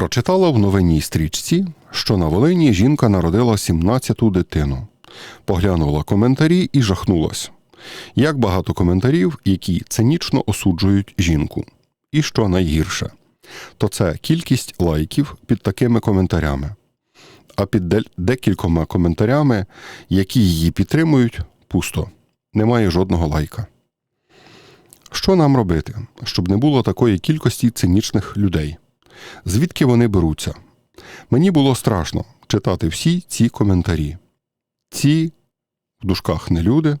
Прочитала в новинній стрічці, що на Волині жінка народила 17-ту дитину. Поглянула коментарі і жахнулась. Як багато коментарів, які цинічно осуджують жінку. І що найгірше, то це кількість лайків під такими коментарями. А під декількома коментарями, які її підтримують, пусто. Немає жодного лайка. Що нам робити, щоб не було такої кількості цинічних людей? Звідки вони беруться? Мені було страшно читати всі ці коментарі. Ці в дужках не люди.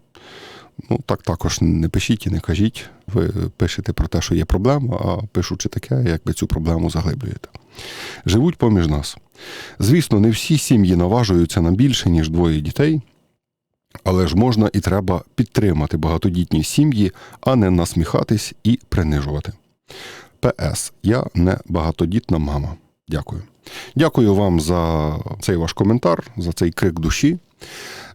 Ну, так також не пишіть і не кажіть. Ви пишете про те, що є проблема, а пишучи таке, якби цю проблему заглиблюєте. Живуть поміж нас. Звісно, не всі сім'ї наважуються на більше, ніж двоє дітей, але ж можна і треба підтримати багатодітні сім'ї, а не насміхатись і принижувати. ПС. Я не багатодітна мама. Дякую. Дякую вам за цей ваш коментар, за цей крик душі.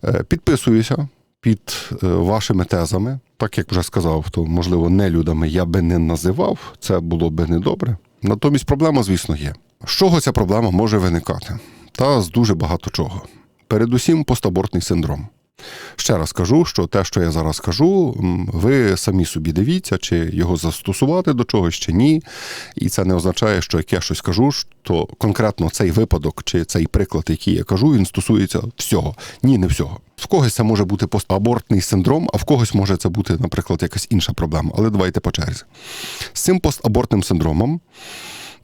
Е, Підписуюся під е, вашими тезами. Так як вже сказав, то можливо нелюдами я би не називав, це було би недобре. Натомість проблема, звісно, є. З чого ця проблема може виникати? Та з дуже багато чого. Передусім, постабортний синдром. Ще раз кажу, що те, що я зараз кажу, ви самі собі дивіться, чи його застосувати до чогось, чи ні. І це не означає, що як я щось кажу, то конкретно цей випадок чи цей приклад, який я кажу, він стосується всього. Ні, не всього. В когось це може бути постабортний синдром, а в когось може це бути, наприклад, якась інша проблема. Але давайте по черзі. З цим постабортним синдромом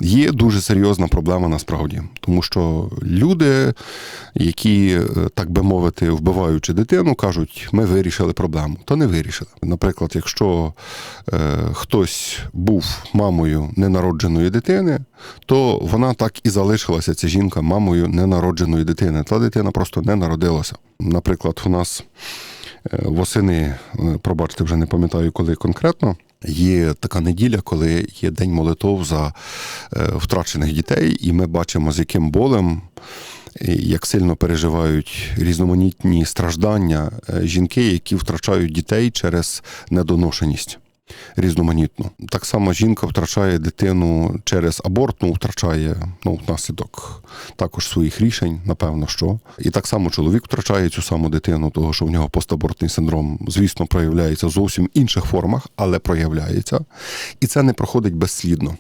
є дуже серйозна проблема насправді, тому що люди, які, е, так би мовити, вбиваючи дитину, кажуть, ми вирішили проблему. То не вирішили. Наприклад, якщо е, хтось був мамою ненародженої дитини, то вона так і залишилася, ця жінка, мамою ненародженої дитини. Та дитина просто не народилася. Наприклад, у нас е, восени, е, пробачте, вже не пам'ятаю, коли конкретно. Є така неділя, коли є день молитов за е, втрачених дітей, і ми бачимо, з яким болем, як сильно переживають різноманітні страждання е, жінки, які втрачають дітей через недоношеність. Різноманітно. Так само жінка втрачає дитину через аборт, ну, втрачає ну, внаслідок також своїх рішень, напевно, що. І так само чоловік втрачає цю саму дитину, того що в нього постабортний синдром, звісно, проявляється в зовсім інших формах, але проявляється. І це не проходить безслідно.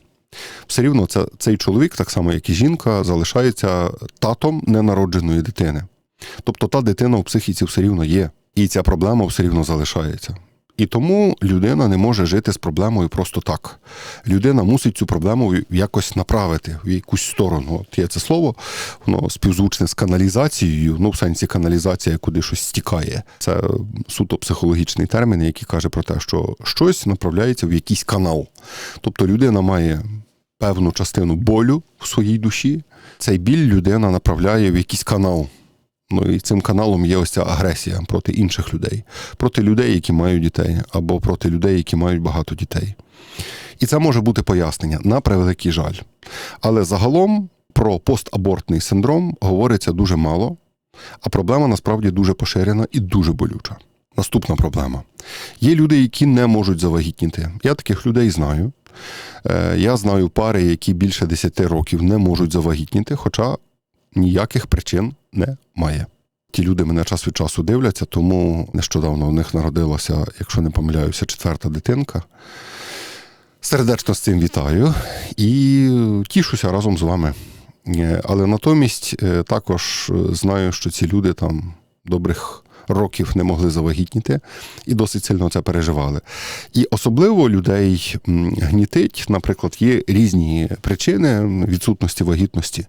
Все рівно це, цей чоловік, так само як і жінка, залишається татом ненародженої дитини. Тобто та дитина у психіці все рівно є, і ця проблема все рівно залишається. І тому людина не може жити з проблемою просто так. Людина мусить цю проблему якось направити в якусь сторону. От є це слово, воно співзвучне з каналізацією, ну в сенсі каналізація, куди щось стікає. Це суто психологічний термін, який каже про те, що щось направляється в якийсь канал. Тобто людина має певну частину болю в своїй душі. Цей біль людина направляє в якийсь канал. Ну і цим каналом є ось ця агресія проти інших людей, проти людей, які мають дітей, або проти людей, які мають багато дітей. І це може бути пояснення на превеликий жаль. Але загалом про постабортний синдром говориться дуже мало, а проблема насправді дуже поширена і дуже болюча. Наступна проблема. Є люди, які не можуть завагітніти. Я таких людей знаю. Е, Я знаю пари, які більше 10 років не можуть завагітніти, хоча ніяких причин немає. Ті люди мене час від часу дивляться, тому нещодавно у них народилася, якщо не помиляюся, четверта дитинка. Сердечно з цим вітаю і тішуся разом з вами. Е, Але натомість е, також е, знаю, що ці люди там добрих років не могли завагітніти і досить сильно це переживали. І особливо людей гнітить, наприклад, є різні причини відсутності вагітності,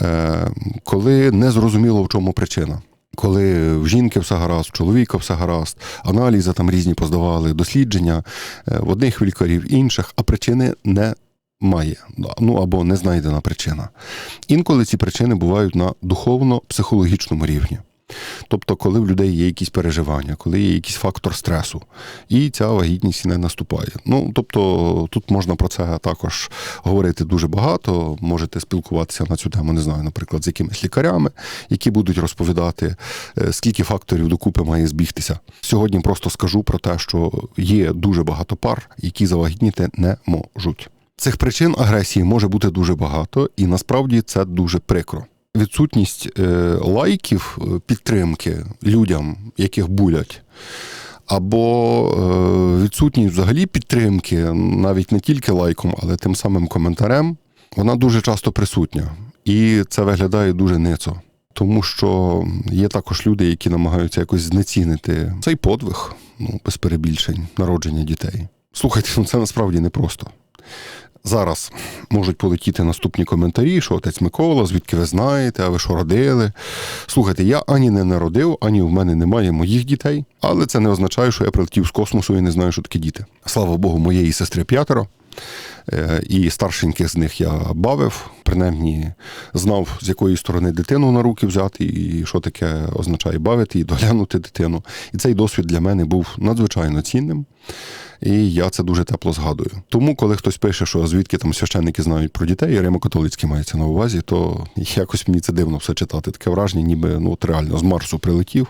е, коли не зрозуміло, в чому причина. Коли в жінки все гаразд, в чоловіка все гаразд, аналізи там різні поздавали, дослідження е, в одних лікарів, інших, а причини не має, ну або не знайдена причина. Інколи ці причини бувають на духовно-психологічному рівні. Тобто, коли в людей є якісь переживання, коли є якийсь фактор стресу, і ця вагітність не наступає. Ну тобто, тут можна про це також говорити дуже багато. Можете спілкуватися на цю тему, не знаю, наприклад, з якимись лікарями, які будуть розповідати, е, скільки факторів докупи має збігтися. Сьогодні просто скажу про те, що є дуже багато пар, які завагітніти не можуть. Цих причин агресії може бути дуже багато, і насправді це дуже прикро. Відсутність е, лайків е, підтримки людям, яких булять, або е, відсутність взагалі підтримки, навіть не тільки лайком, але тим самим коментарем, вона дуже часто присутня. І це виглядає дуже ницо. Тому що є також люди, які намагаються якось знецінити цей подвиг, ну, без перебільшень, народження дітей. Слухайте, ну це насправді непросто. Зараз можуть полетіти наступні коментарі, що отець Микола, звідки ви знаєте, а ви що родили. Слухайте, я ані не народив, ані в мене немає моїх дітей, але це не означає, що я прилетів з космосу і не знаю, що таке діти. Слава Богу, моєї сестри п'ятеро. Е, І старшеньких з них я бавив, принаймні знав, з якої сторони дитину на руки взяти, і що таке означає бавити і доглянути дитину. І цей досвід для мене був надзвичайно цінним. І я це дуже тепло згадую. Тому, коли хтось пише, що звідки там священники знають про дітей, і Римо-католицькі мається на увазі, то якось мені це дивно все читати. Таке враження, ніби ну от реально з Марсу прилетів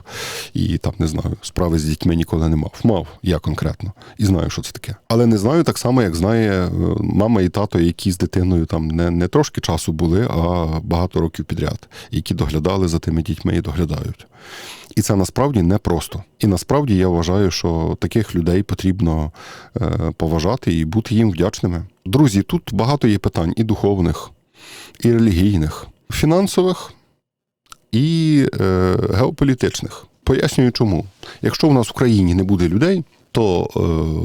і там не знаю, справи з дітьми ніколи не мав. Мав я конкретно і знаю, що це таке. Але не знаю так само, як знає е, мама і тато, які з дитиною там не, не трошки часу були, а багато років підряд, які доглядали за тими дітьми і доглядають. І це насправді непросто. І насправді я вважаю, що таких людей потрібно е, поважати і бути їм вдячними. Друзі, тут багато є питань і духовних, і релігійних, фінансових і е, геополітичних. Пояснюю, чому. Якщо у нас в країні не буде людей, то е,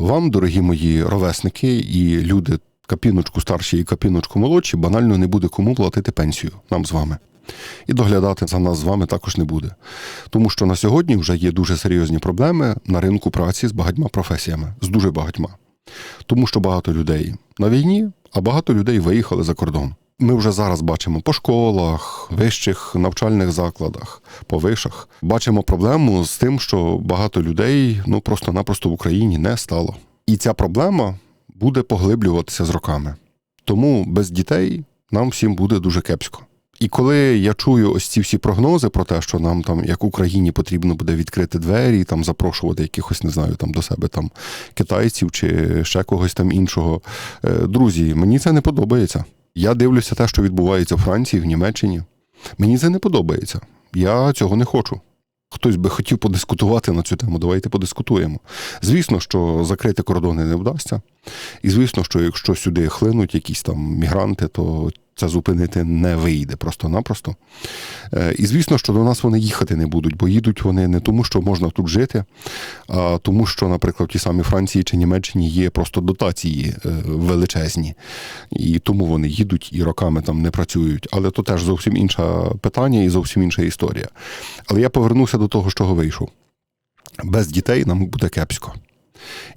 вам, дорогі мої ровесники і люди, капіночку старші і капіночку молодші, банально не буде кому платити пенсію нам з вами. І доглядати за нас з вами також не буде. Тому що на сьогодні вже є дуже серйозні проблеми на ринку праці з багатьма професіями, з дуже багатьма. Тому що багато людей на війні, а багато людей виїхали за кордон. Ми вже зараз бачимо по школах, вищих навчальних закладах, по вишах. Бачимо проблему з тим, що багато людей ну просто-напросто в Україні не стало. І ця проблема буде поглиблюватися з роками. Тому без дітей нам всім буде дуже кепсько. І коли я чую ось ці всі прогнози про те, що нам там, як Україні, потрібно буде відкрити двері, там запрошувати якихось, не знаю, там до себе там китайців чи ще когось там іншого. е, Друзі, мені це не подобається. Я дивлюся те, що відбувається в Франції, в Німеччині. Мені це не подобається. Я цього не хочу. Хтось би хотів подискутувати на цю тему, давайте подискутуємо. Звісно, що закрити кордони не вдасться. І звісно, що якщо сюди хлинуть якісь там мігранти, то це зупинити не вийде просто-напросто. Е, І звісно, що до нас вони їхати не будуть, бо їдуть вони не тому, що можна тут жити, а тому, що, наприклад, в тій самій Франції чи Німеччині є просто дотації е, величезні, і тому вони їдуть і роками там не працюють. Але то теж зовсім інше питання і зовсім інша історія. Але я повернуся до того, з чого вийшов. Без дітей нам буде кепсько.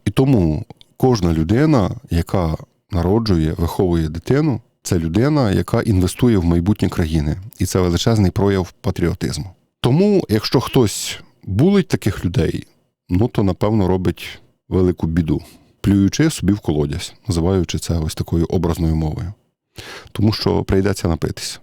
І тому кожна людина, яка народжує, виховує дитину, це людина, яка інвестує в майбутнє країни, і це величезний прояв патріотизму. Тому, якщо хтось булить таких людей, ну то напевно робить велику біду, плюючи собі в колодязь, називаючи це ось такою образною мовою. Тому що прийдеться напитися.